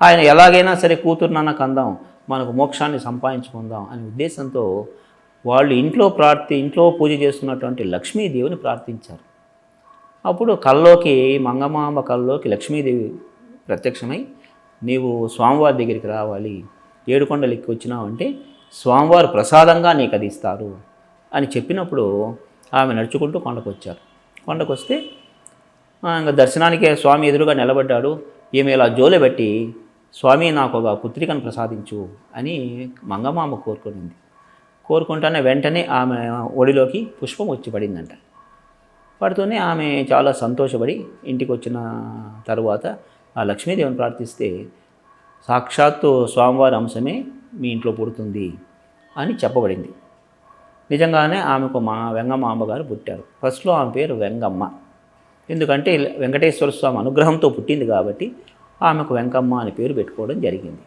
ఆయన ఎలాగైనా సరే కూతురునన్న కందాం మనకు మోక్షాన్ని సంపాదించుకుందాం అనే ఉద్దేశంతో వాళ్ళు ఇంట్లో ప్రార్థి ఇంట్లో పూజ చేస్తున్నటువంటి లక్ష్మీదేవిని ప్రార్థించారు. అప్పుడు కల్లోకి మంగమాంబ కల్లోకి లక్ష్మీదేవి ప్రత్యక్షమై నీవు స్వామివారి దగ్గరికి రావాలి ఏడుకొండలు ఎక్కి వచ్చినావంటే స్వామివారు ప్రసాదంగా నీకు అది ఇస్తారు అని చెప్పినప్పుడు ఆమె నడుచుకుంటూ కొండకు వచ్చారు కొండకు వస్తే ఇంకా దర్శనానికి స్వామి ఎదురుగా నిలబడ్డాడు ఈమె ఇలా జోలెబెట్టి స్వామి నాకు ఒక పుత్రికను ప్రసాదించు అని మంగమామ కోరుకునింది. కోరుకుంటానే వెంటనే ఆమె ఒడిలోకి పుష్పం వచ్చి పడిందంట. పడుతూనే ఆమె చాలా సంతోషపడి ఇంటికి వచ్చిన తరువాత ఆ లక్ష్మీదేవిని ప్రార్థిస్తే సాక్షాత్తు స్వామివారి అంశమే మీ ఇంట్లో పుడుతుంది అని చెప్పబడింది. నిజంగానే ఆమెకు మా వెంగమ్మ అమ్మగారు పుట్టారు. ఫస్ట్లో ఆమె పేరు వెంగమ్మ. ఎందుకంటే వెంకటేశ్వర స్వామి అనుగ్రహంతో పుట్టింది కాబట్టి ఆమెకు వెంకమ్మ అని పేరు పెట్టుకోవడం జరిగింది.